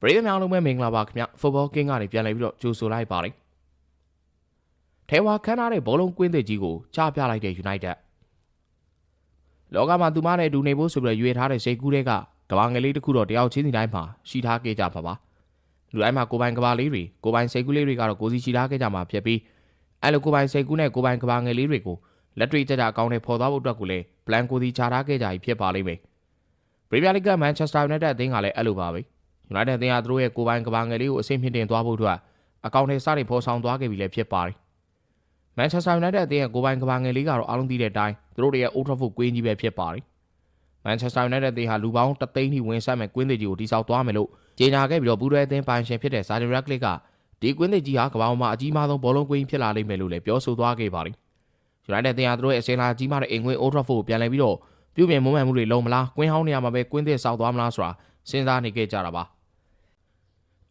ပရိသတ်များလုံးပဲမင်္ဂလာပါခင်ဗျဖုတ်ဘောကင်းကနေပြန်လည်ပြီးတော့ကြိုဆိုလိုက်ပါတယ်ထဲဝါခန်းထားတဲ့ဘောလုံးကွင်းသစ်ကြီးကိုချပြလိုက်တဲ့ United လောကမှာသူမနဲ့အတူနေဖို့ဆိုပြီးတော့ရွေထားတဲ့စိတ်ကူးတွေကကဘာငယ်လေးတစ်ခုတော့တယောက်ချင်းစီတိုင်းမှာရှိထားခဲ့ကြပါပါလူတိုင်းမှာကိုယ်ပိုင်ကဘာလေးတွေကိုယ်ပိုင်စိတ်ကူးလေးတွေကတော့ကိုယ်စီရှိထားခဲ့ကြမှာဖြစ်ပြီးအဲ့လိုကိုယ်ပိုင်စိတ်ကူးနဲ့ကိုယ်ပိုင်ကဘာငယ်လေးတွေကိုလက်တွေ့ကြကြအကောင်းနဲ့ဖော်သွားဖို့အတွက်ကိုလည်း plan ကိုစီချထားခဲ့ကြပြီဖြစ်ပါလိမ့်မယ်ပရီးမီယာလိဂ်ကမန်ချက်စတာယူနိုက်တက်အသင်းကလည်းအဲ့လိုပါပဲ United အသင်းဟာသူတို့ရဲ့ကိုယ်ပိုင်ကဘာငယ်လေးကိုအဆင့်မြင့်တင်သွားဖို့အတွက်အကောင့်ထဲစတင်ဖော်ဆောင်သွားခဲ့ပြီလည်းဖြစ်ပါတယ်။ Manchester United အသင်းရဲ့ကိုယ်ပိုင်ကဘာငယ်လေးကတော့အားလုံးသိတဲ့အတိုင်းသူတို့ရဲ့ Old Trafford ကွင်းကြီးပဲဖြစ်ပါတယ်။ Manchester United အသင်းဟာလူပေါင်းတသိန်းထိဝင်ဆက်မဲ့ကွင်းသစ်ကြီးကိုတိစောက်သွားမယ်လို့ကြေညာခဲ့ပြီးတော့ဘူးရဲအသင်းပိုင်ရှင်ဖြစ်တဲ့ Sergio Ratcliffe ကဒီကွင်းသစ်ကြီးဟာကမ္ဘာပေါ်မှာအကြီးမားဆုံးဘောလုံးကွင်းဖြစ်လာလိမ့်မယ်လို့လည်းပြောဆိုသွားခဲ့ပါတယ်။ United အသင်းဟာသူတို့ရဲ့အစင်လာကြီးမားတဲ့အင်ကွင်း Old Trafford ကိုပြန်လည်ပြီးတော့ပြုပြင်မွမ်းမံမှုတွေလုပ်မလားကွင်းဟောင်းနေရာမှာပဲကွင်းသစ်စောက်သွားမလားဆိုတာစဉ်းစားနေခဲ့ကြတာပါ။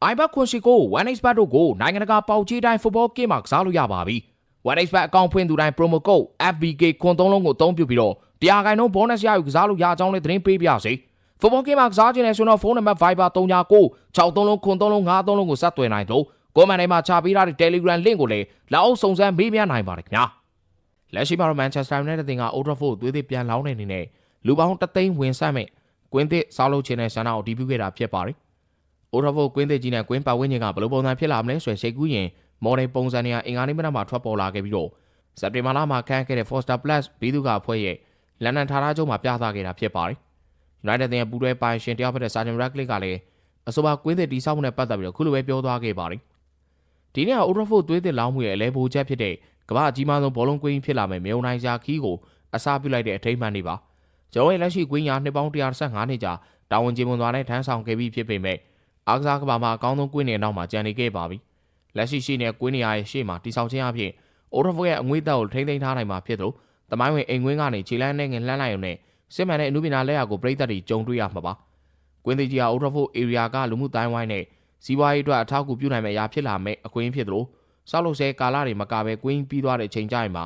iBet ခွန်ရှိကို 1xbet တို့ကိုနိုင်ငံတကာပေါက်ကြီးတိုင်း football game မှာကစားလို့ရပါပြီ။ 1xbet အကောင့်ဖွင့်သူတိုင်း promo code FBK ခွန်သုံးလုံးကိုအသုံးပြုပြီးတော့တရားကိုင်နှုန်း bonus ရယူကစားလို့ရအကြောင်းလေးသတင်းပေးပါရစေ။ football game မှာကစားခြင်းနဲ့ဆိုတော့ဖုန်းနံပါတ် Viber 39 63လုံးခွန်သုံးလုံး53လုံးကိုဆက်သွယ်နိုင်တော့ကွန်မန်ထဲမှာချပေးထားတဲ့ Telegram link ကိုလည်းလက်အောက်စုံစမ်းမေးမြန်းနိုင်ပါတယ်ခင်ဗျာ။လက်ရှိမှာတော့ Manchester United တင်က Old Trafford သွေးသစ်ပြန်လောင်းနေနေနဲ့လူပေါင်းတသိန်းဝင်ဆက်မဲ့ကွင်းသစ်စောက်လုပ်ခြင်းနဲ့ဆန္ဒကိုတည်ပြုခဲ့တာဖြစ်ပါတယ်။ Old Trafford ကွင်းသစ်ကြီးနဲ့ကွင်းပတ်ဝန်းကျင်ကဘယ်လိုပုံစံဖြစ်လာမလဲဆိုရင်စိတ်ကူးရင် model ပုံစံတွေဟာအင်္ဂါနေ့မနက်မှာထွက်ပေါ်လာခဲ့ပြီးတော့စက်တင်ဘာလမှာခန့်ခဲ့တဲ့ Foster Plus ဘီသူကအဖွဲ့ရဲ့လန်ဒန်ဌာနချုပ်မှာပြသခဲ့တာဖြစ်ပါတယ်။ United တင်ပူးတွဲပိုင်ရှင်တယောက်ဖြစ်တဲ့ Sergeant Ratcliffe ကလည်းအဆိုပါကွင်းသစ်တိစောက်မှုနဲ့ပတ်သက်ပြီးတော့ခုလိုပဲပြောသွားခဲ့ပါတယ်။ဒီနေ့က Old Trafford သွေးသစ်လောင်းမှုရဲ့အလဲပိုချက်ဖြစ်တဲ့ကမ္ဘာအကြီးမားဆုံးဘောလုံးကွင်းဖြစ်လာမယ်မြုံနိုင်ရှာခီးကိုအစားပြုလိုက်တဲ့အထိမ်းအမှန်တွေပါ။ကျွန်တော်ရဲ့လက်ရှိကွင်းရာနှစ်ပေါင်း115နှစ်ကြာတာဝန်ကျင်းပသွားတဲ့ထမ်းဆောင်ခဲ့ပြီးဖြစ်ပေမဲ့ အားကစားကမ္ဘာမှာအကောင်းဆုံးကွင်းတွေနောက်မှာကျန်နေခဲ့ပါပြီ။လက်ရှိရှိနေတဲ့ကွင်းနေရာရဲ့ရှေ့မှာတိစောက်ခြင်းအပြင် Old Trafford ရဲ့အငွေ့သက်ကိုထိမ့်သိမ်းထားနိုင်မှာဖြစ်လို့တမိုင်းဝင်အိမ်ကွင်းကနေခြေလန်းနဲ့ငင်လှမ်းလိုက်ရုံနဲ့စစ်မှန်တဲ့အမှုပညာလက်ရာကိုပြည်သက်တွေကြုံတွေ့ရမှာပါ။ကွင်းသေးကြီးဟာ Old Trafford area ကလူမှုတိုင်းဝိုင်းနဲ့စီးပွားရေးအတွက်အထောက်အကူပြုနိုင်မယ့်အရာဖြစ်လာမယ့်အခွင့်အရေးဖြစ်သလိုစောက်လို့ဆဲကာလတွေမကပဲကွင်းပြီးသွားတဲ့အချိန်ကြရင်မှာ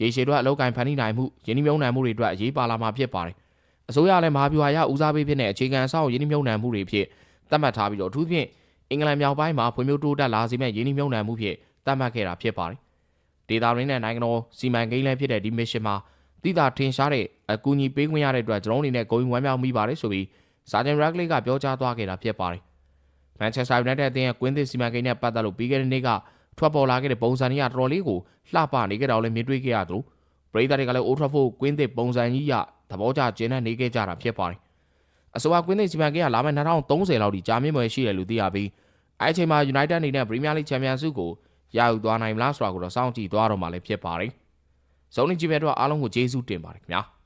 ရေရှည်အတွက်အလောက်ကန်ဖန်တီးနိုင်မှုယင်းနှမြုံနိုင်မှုတွေအတွက်အရေးပါလာမှာဖြစ်ပါတယ်။အစိုးရလည်းမဟာဗျူဟာရဦးစားပေးဖြစ်တဲ့အခြေခံအဆောက်အယင်းနှမြုံနိုင်မှုတွေဖြစ် သတ်မှတ်ထားပြီးတော့အထူးဖြင့်အင်္ဂလန်မြောက်ပိုင်းမှာဖွံ့ဖြိုးတိုးတက်လာစေမယ့်ယင်းနှမြုံနိုင်မှုဖြစ်သတ်မှတ်ခဲ့တာဖြစ်ပါတယ်။ဒေတာရင်းနဲ့နိုင်ငံတော်စီမံကိန်းလည်းဖြစ်တဲ့ဒီမစ်ရှင်မှာတိတာထင်ရှားတဲ့အကူအညီပေးခွင့်ရတဲ့အတွက်ကျွန်တော်အနေနဲ့ဂုဏ်ယူဝမ်းမြောက်မိပါတယ်ဆိုပြီးစာဂျန်ရက်လေးကပြောကြားသွားခဲ့တာဖြစ်ပါတယ်။မန်ချက်စတာယူနိုက်တက်အသင်းရဲ့ကွင်းသစ်စီမံကိန်းနဲ့ပတ်သက်လို့ပြီးခဲ့တဲ့နေ့ကထွက်ပေါ်လာခဲ့တဲ့ပုံစံကြီးကတော်တော်လေးကိုလှပနေကြတာကိုလည်းမြင်တွေ့ခဲ့ရသလိုပရိသတ်တွေကလည်း Old Trafford ကွင်းသစ်ပုံစံကြီးရသဘောကျကျင်းနေခဲ့ကြတာဖြစ်ပါတယ်။ အဆိုပါကွင်းသစ်စီမံကိန်းကလာမယ့်2030လောက်ထိကြာမြင့်မွယ်ရှိတယ်လို့သိရပြီးအဲ့အချိန်မှာ United အနေနဲ့ Premier League Champions League ကိုရယူသွားနိုင်မလားဆိုတာကိုတော့စောင့်ကြည့်သွားတော့မှလည်းဖြစ်ပါတယ်။ဇုံးနေကြည့်မဲ့တော့အားလုံးကိုကျေးဇူးတင်ပါတယ်ခင်ဗျာ။